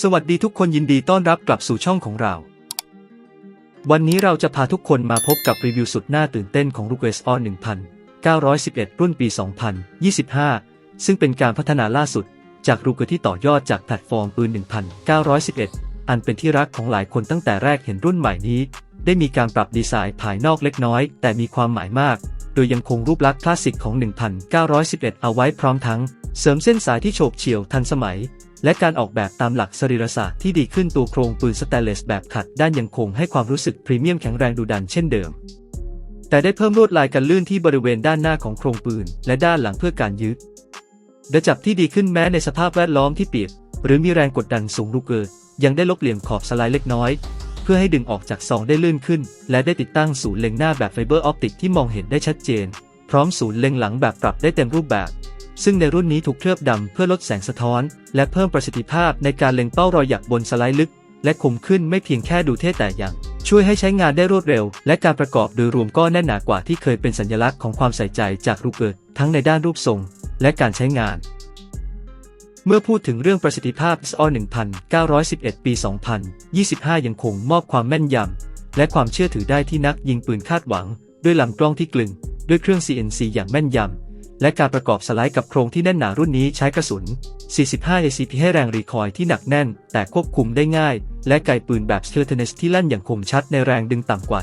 สวัสดีทุกคนยินดีต้อนรับกลับสู่ช่องของเรา วันนี้เราจะพาทุกคนมาพบกับรีวิวสุดน่าตื่นเต้นของ r u g e s o 1911 รุ่นปี 2025 ซึ่งเป็นการพัฒนาล่าสุด จากรูเกที่ต่อยอดจากแพลตฟอร์มปืน 1911 อันเป็นที่รักของหลายคนตั้งแต่แรกเห็นรุ่นใหม่นี้ ได้มีการปรับดีไซน์ภายนอกเล็กน้อย แต่มีความหมายมาก โดยยังคงรูปลักษณ์คลาสสิกของ 1911 เอาไว้พร้อมทั้ง เสริมเส้นสายที่โฉบเฉี่ยวทันสมัย และการออกแบบตามหลักสรีรศาสตร์ที่ดีขึ้นตัวโครงปืนสแตนเลสแบบขัดด้านยังคงให้ความรู้สึกพรีเมียมแข็งแรงดุดันเช่นเดิม แต่ได้เพิ่มลวดลายกันลื่นที่บริเวณด้านหน้าของโครงปืน และด้านหลังเพื่อการยึดและจับที่ดีขึ้นแม้ในสภาพแวดล้อมที่เปียกหรือมีแรงกดดันสูงลูกเกิดยังได้ลบเหลี่ยมขอบสไลด์เล็กน้อย เพื่อให้ดึงออกจากซองได้ลื่นขึ้น และได้ติดตั้งศูนย์เล็งหน้าแบบไฟเบอร์ออปติกที่มองเห็นได้ชัดเจน พร้อมศูนย์เล็งหลังแบบปรับได้เต็มรูปแบบ ซึ่งในรุ่นนี้ถูกเคลือบดำเพื่อลดแสงสะท้อน และเพิ่มประสิทธิภาพในการเล็งเป้ารอยหยักบนสไลด์ลึก และคมขึ้นไม่เพียงแค่ดูเท่แต่ยังช่วยให้ใช้งานได้รวดเร็ว และการประกอบโดยรวมก็แน่นหนากว่าที่เคยเป็นสัญลักษณ์ของความใส่ใจจากรูเกิดทั้งในด้านรูปทรง และการใช้งาน เมื่อพูดถึงเรื่องประสิทธิภาพ SO 1911 ปี 2025 ยังคงมอบความแม่นยำ และความเชื่อถือได้ที่นักยิงปืนคาดหวัง ด้วยลำกล้องที่กลึง ด้วยเครื่อง CNC อย่างแม่นยำ และการประกอบสไลด์กับโครงที่แน่นหนารุ่นนี้ใช้กระสุน 45 ACP ให้แรงรีคอยล์ที่หนักแน่น แต่ควบคุมได้ง่าย และไกปืนแบบ s t e l t h n e s s ที่ลั่นอย่างคมชัดในแรงดึงต่ำกว่า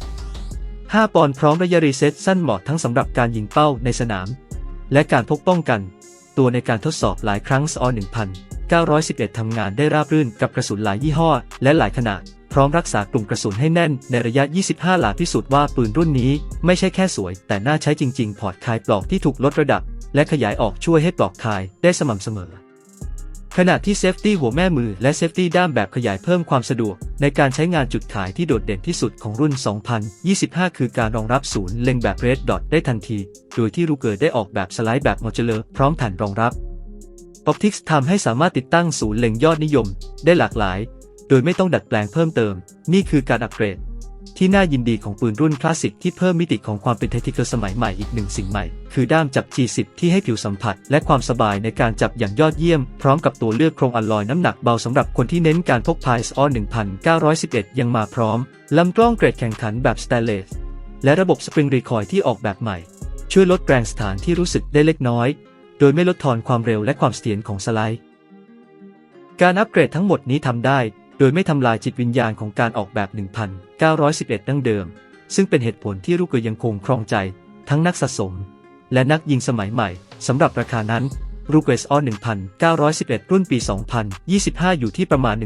4 5 ปอนด์พร้อมระยะรีเซ็ตสั้นเหมาะทั้งสำหรับการยิงเป้าในสนาม และการพกป้องกัน ตัวในการทดสอบหลายครั้ง SO 1911ทำงานได้ราบรื่นกับกระสุนหลายยี่ห้อ และหลายขนาด พร้อมรักษากลุ่มกระสุนให้แน่นในระยะ 25 หลาพิสูจน์ว่าปืนรุ่นนี้ไม่ใช่แค่สวย แต่น่าใช้จริง ๆ พอร์ตคายปลอกที่ถูกลดระดับ และขยายออกช่วยให้ปลอกคายได้สม่ำเสมอ ขณะที่เซฟตี้หัวแม่มือและเซฟตี้ด้ามแบบขยายเพิ่มความสะดวก ในการใช้งานจุดขายที่โดดเด่นที่สุดของรุ่น 2025 คือการรองรับศูนย์เล็งแบบ Red Dot ได้ทันที โดยที่รูเกอร์ได้ออกแบบสไลด์แบบโมจูเลอร์พร้อมแผ่นรองรับ Optics ทำให้สามารถติดตั้งศูนย์เล็งยอดนิยม ได้หลากหลาย โดยไม่ต้องดัดแปลงเพิ่มเติม นี่คือการอัปเกรด ที่น่ายินดีของปืนรุ่นคลาสสิกที่เพิ่มมิติของความเป็นเทคนิคสมัยใหม่อีกหนึ่งสิ่งใหม่ คือด้ามจับ G10 ที่ให้ผิวสัมผัส และความสบายในการจับอย่างยอดเยี่ยม พร้อมกับตัวเลือกโครงอลลอยน้ำหนักเบาสำหรับคนที่เน้นการพกพา SO 1911 ยังมาพร้อมลำกล้องเกรดแข่งขันแบบสแตเลสและระบบสปริงรีคอยล์ที่ออกแบบใหม่ ช่วยลดแรงสถานที่รู้สึกได้เล็กน้อย โดยไม่ลดทอนความเร็วและความเสถียรของสไลด์ การอัปเกรดทั้งหมดนี้ทำได้ โดยไม่ทำลายจิตวิญญาณของการออกแบบ 1911 ดั้งเดิม ซึ่งเป็นเหตุผลที่ลูกเกอร์ยังคงครองใจ ทั้งนักสะสม และนักยิงสมัยใหม่สำหรับราคานั้นรูเกสอ1911 รุ่นปี 2025 อยู่ที่ประมาณ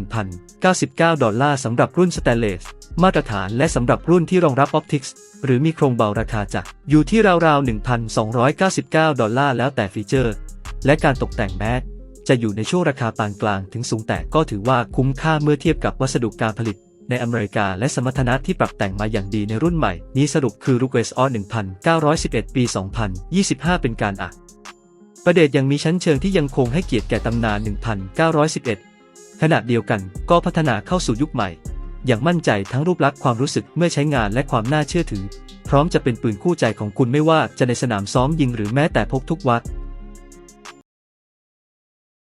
1,099 ดอลลาร์สำหรับรุ่นสแตนเลส มาตรฐานและสำหรับรุ่นที่รองรับออปติกส์หรือมีโครงเบาราคาจากอยู่ที่ราวๆ 1,299 ดอลลาร์แล้วแต่ฟีเจอร์ และการตกแต่งแม้ จะอยู่ในช่วงราคาปานกลางถึงสูงแต่ก็ถือว่าคุ้มค่าเมื่อเทียบกับวัสดุการผลิต ในอเมริกาและสมรรถนะที่ปรับแต่งมาอย่างดีในรุ่นใหม่ นี้สรุปคือรูเกสอ1911 ปี 2025 เป็นการอะประเดชยังมีชั้นเชิงที่ยังคงให้เกียรติแก่ตำนาน 1911 ขณะเดียวกันก็พัฒนาเข้าสู่ยุคใหม่ อย่างมั่นใจทั้งรูปลักษณ์ความรู้สึกเมื่อใช้งานและความน่าเชื่อถือ พร้อมจะเป็นปืนคู่ใจของคุณไม่ว่าจะในสนามซ้อมยิงหรือแม้แต่พกทุกวัด